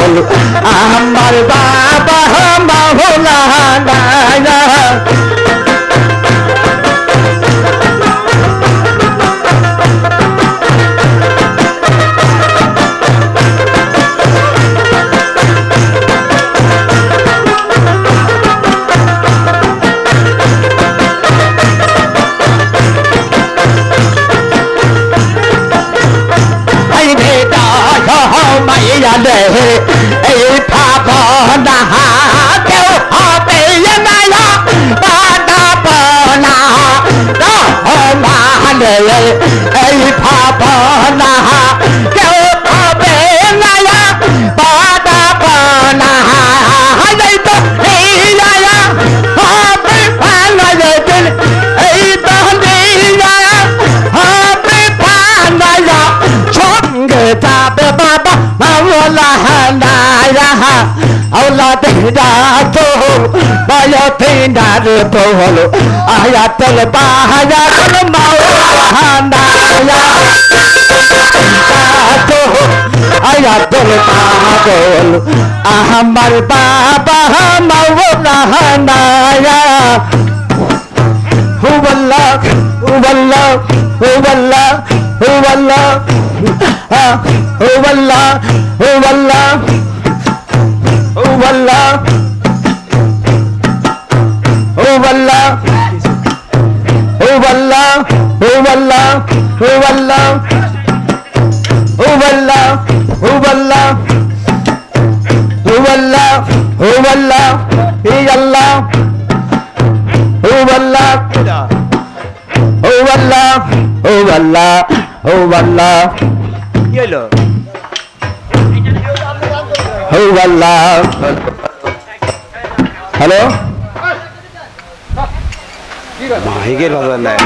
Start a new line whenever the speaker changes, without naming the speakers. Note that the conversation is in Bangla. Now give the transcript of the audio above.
বল আমার বাবা মাইয়া দেহে এই পাপ কেউ হবে মায়া পাতা পনা রহমান এই পাপ কেউ ولا حنايا أولادنا طول بيوتنا طول آيات البايا المولى حنايا آيات الباطل أحمر بابا مولى حنايا هو الله هو الله هو الله هو الله ও আল্লাহ ও আল্লাহ ও আল্লাহ ও আল্লাহ ও আল্লাহ ও আল্লাহ ও আল্লাহ ও আল্লাহ ও আল্লাহ হে আল্লাহ ও আল্লাহ ও আল্লাহ ইল্লাল্লাহ হ্যালো? মাহিকের বাজার নাই।